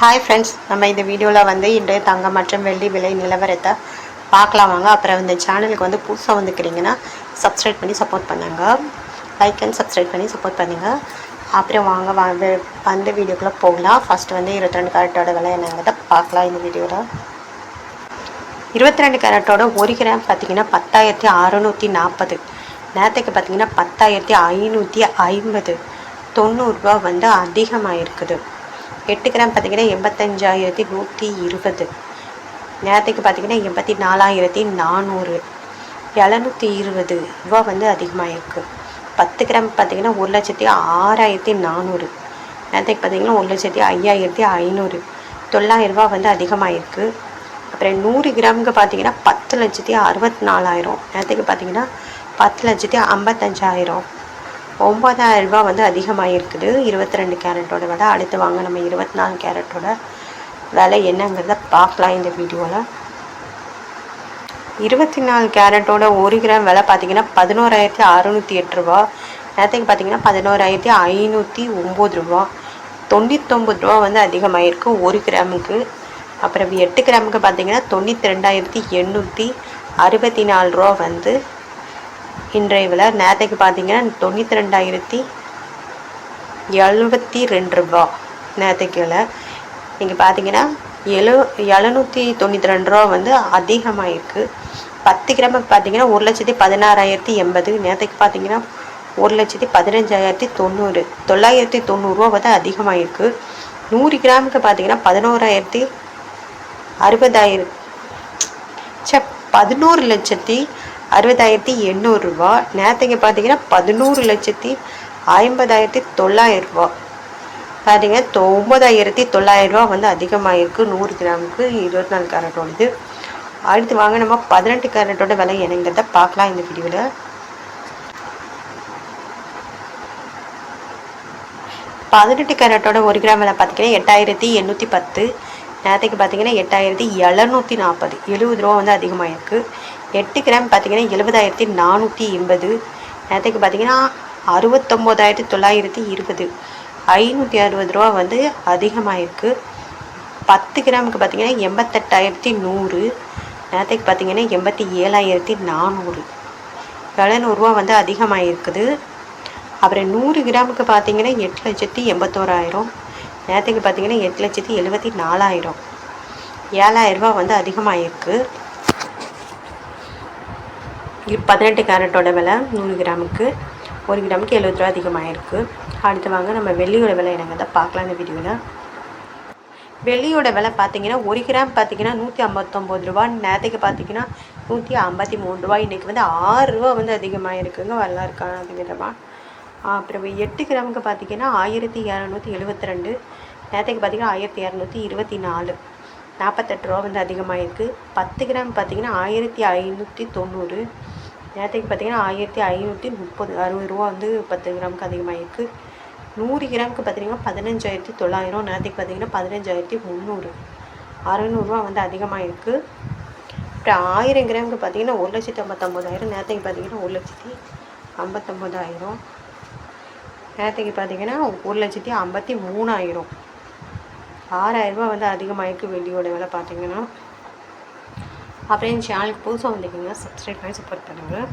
Hi friends நம்ம இந்த வீடியோவில் வந்து இன்றைய தங்கம் மற்றும் வெள்ளி விலை நிலவரத்தை பார்க்கலாம் வாங்க. அப்புறம் இந்த சேனலுக்கு வந்து புதுசாக வந்துக்கிறீங்கன்னா சப்ஸ்கிரைப் பண்ணி சப்போர்ட் பண்ணுங்க. லைக் அண்ட் சப்ஸ்கிரைப் பண்ணி சப்போர்ட் பண்ணுங்கள் அப்புறம் வாங்க வந்து வந்து வீடியோக்குள்ளே போகலாம். ஃபஸ்ட்டு வந்து இருபத்தி ரெண்டு கேரட்டோட விலை என்னங்கிறத பார்க்கலாம் இந்த வீடியோவில் இருபத்தி ரெண்டு கேரட்டோட ஒரு கிராம் பார்த்திங்கன்னா பத்தாயிரத்தி அறநூற்றி நாற்பது. நேரத்துக்கு பார்த்தீங்கன்னா பத்தாயிரத்தி ஐநூற்றி ஐம்பது. தொண்ணூறுரூவா வந்து அதிகமாக இருக்குது எட்டு கிராம் பார்த்தீங்கன்னா எண்பத்தஞ்சாயிரத்தி நூற்றி இருபது. நேரத்துக்கு பார்த்தீங்கன்னா எண்பத்தி நாலாயிரத்தி நானூறு. எழுநூற்றி இருபது ரூபா வந்து அதிகமாக இருக்குது பத்து கிராம் பார்த்தீங்கன்னா ஒரு லட்சத்தி ஆறாயிரத்தி நானூறு. நேரத்துக்கு பார்த்தீங்கன்னா ஒரு லட்சத்தி ஐயாயிரத்தி ஐநூறு. தொள்ளாயிரரூபா வந்து அதிகமாக இருக்குது அப்புறம் நூறு கிராமுக்கு பார்த்தீங்கன்னா பத்து லட்சத்தி அறுபத்தி நாலாயிரம். நேரத்துக்கு பார்த்தீங்கன்னா பத்து லட்சத்தி ஐம்பத்தஞ்சாயிரம். ஒம்பதாயிரம் ரூபாய் வந்து அதிகமாக இருக்குது இருபத்தி ரெண்டு கேரட்டோட விலை அடுத்து வாங்க நம்ம இருபத்தி நாலு கேரட்டோட விலை என்னங்கிறத பார்க்கலாம் இந்த வீடியோவில் இருபத்தி நாலு கேரட்டோட ஒரு கிராம் விலை பார்த்தீங்கன்னா பதினோராயிரத்தி அறுநூற்றி எட்டு ரூபா. நேரத்துக்கு பார்த்தீங்கன்னா பதினோராயிரத்தி ஐநூற்றி ஒம்பது ரூபா. தொண்ணூத்தொம்பது ரூபா வந்து அதிகமாகிருக்கு ஒரு கிராமுக்கு. அப்புறம் எட்டு கிராமுக்கு பார்த்தீங்கன்னா தொண்ணூற்றி ரெண்டாயிரத்தி எண்ணூற்றி அறுபத்தி நாலு ரூபா வந்து இன்றைய விலை நேரத்துக்கு பார்த்தீங்கன்னா தொண்ணூற்றி ரெண்டாயிரத்தி எழுபத்தி ரெண்டு ரூபா நேரத்துக்கு விலை. நீங்கள் பார்த்தீங்கன்னா எழு எழுநூற்றி தொண்ணூற்றி ரெண்டு ரூபா வந்து அதிகமாக இருக்குது பத்து கிராமுக்கு பார்த்தீங்கன்னா ஒரு லட்சத்தி பதினாறாயிரத்தி எண்பது நேரத்துக்கு பார்த்தீங்கன்னா ஒரு லட்சத்தி பதினஞ்சாயிரத்தி தொண்ணூறு தொள்ளாயிரத்தி தொண்ணூறுரூவா வந்து அதிகமாக இருக்குது நூறு கிராமுக்கு பார்த்தீங்கன்னா பதினோராயிரத்தி அறுபதாயிரம் ச பதினோரு லட்சத்தி அறுபதாயிரத்தி எண்ணூறுரூவா நேற்றுக்கு பார்த்தீங்கன்னா பதினோரு லட்சத்தி ஐம்பதாயிரத்தி தொள்ளாயிரரூபா பார்த்தீங்கன்னா தொ ஒம்பதாயிரத்தி தொள்ளாயிரரூபா வந்து அதிகமாகிருக்கு நூறு கிராமுக்கு இருபத்தி நாலு கேரட்டோடது அடுத்து வாங்க நம்ம பதினெட்டு கேரட்டோட விலை என்னங்கிறத பார்க்கலாம் இந்த வீடியோவில் பதினெட்டு கேரட்டோட ஒரு கிராம் விலை பார்த்தீங்கன்னா எட்டாயிரத்தி எண்ணூற்றி பத்து. நேரத்துக்கு பார்த்தீங்கன்னா எட்டாயிரத்தி எழுநூற்றி நாற்பது. எழுபது ரூபா வந்து அதிகமாக இருக்குது எட்டு கிராம் பார்த்தீங்கன்னா எழுபதாயிரத்தி நானூற்றி எண்பது. நேரத்துக்கு பார்த்தீங்கன்னா அறுபத்தொம்போதாயிரத்தி தொள்ளாயிரத்தி இருபது. ஐநூற்றி அறுபது ரூபா வந்து அதிகமாக இருக்குது பத்து கிராமுக்கு பார்த்தீங்கன்னா எண்பத்தெட்டாயிரத்தி நூறு. நேரத்துக்கு பார்த்தீங்கன்னா எண்பத்தி ஏழாயிரத்தி நானூறு. எழுநூறுவா வந்து அதிகமாக இருக்குது அப்புறம் நூறு கிராமுக்கு பார்த்தீங்கன்னா எட்டு லட்சத்தி எண்பத்தோராயிரம். நேரத்துக்கு பார்த்தீங்கன்னா எட்டு லட்சத்தி எழுபத்தி நாலாயிரம். ஏழாயிரரூபா வந்து அதிகமாக இருக்குது பதினெட்டு கேரட்டோட விலை நூறு கிராமுக்கு ஒரு கிராமுக்கு எழுபது ரூபா அதிகமாக இருக்குது அடுத்து வாங்க நம்ம வெள்ளியோட விலை என்னங்கிறத பார்க்கலாம் இந்த வீடியோவில் வெள்ளியோட விலை பார்த்தீங்கன்னா ஒரு கிராம் பார்த்தீங்கன்னா நூற்றி ஐம்பத்தொம்போது ரூபா நேரத்துக்கு பார்த்தீங்கன்னா நூற்றி ஐம்பத்தி மூணு ரூபா. இன்றைக்கி வந்து ஆறு ரூபா வந்து அதிகமாக இருக்குங்க வரலாறு காணாத விதமாக அப்புறம் எட்டு கிராமுக்கு பார்த்தீங்கன்னா ஆயிரத்தி இரநூத்தி எழுபத்தி ரெண்டு நேரத்துக்கு பார்த்தீங்கன்னா ஆயிரத்தி இரநூத்தி இருபத்தி நாலு நாற்பத்தெட்டு ரூபா வந்து அதிகமாக இருக்குது பத்து கிராம் பார்த்தீங்கன்னா ஆயிரத்தி ஐநூற்றி தொண்ணூறு நேரத்துக்கு பார்த்தீங்கன்னா ஆயிரத்தி ஐநூற்றி முப்பது அறுபது ரூபா வந்து பத்து கிராமுக்கு அதிகமாக இருக்குது நூறு கிராமுக்கு பார்த்தீங்கன்னா பதினஞ்சாயிரத்தி தொள்ளாயிரம் நேரத்துக்கு பார்த்தீங்கன்னா பதினஞ்சாயிரத்தி முந்நூறு. அறநூறுவா வந்து அதிகமாக இருக்குது அப்புறம் ஆயிரம் கிராமுக்கு பார்த்தீங்கன்னா ஒரு லட்சத்தி ஐம்பத்தொம்போதாயிரம் நேரத்துக்கு பார்த்தீங்கன்னா ஒரு லட்சத்தி ஐம்பத்தொம்போதாயிரம். நேரத்துக்கு பார்த்தீங்கன்னா ஒரு லட்சத்தி ஐம்பத்தி மூணாயிரம். ஆறாயிரரூபா வந்து அதிகமாக இருக்குது வெள்ளியோட விலை பார்த்தீங்கன்னா. அப்புறம் சேனலுக்கு புதுசாக வந்தீங்கன்னா சப்ஸ்கிரைப் பண்ணி சப்போர்ட் பண்ணுங்கள்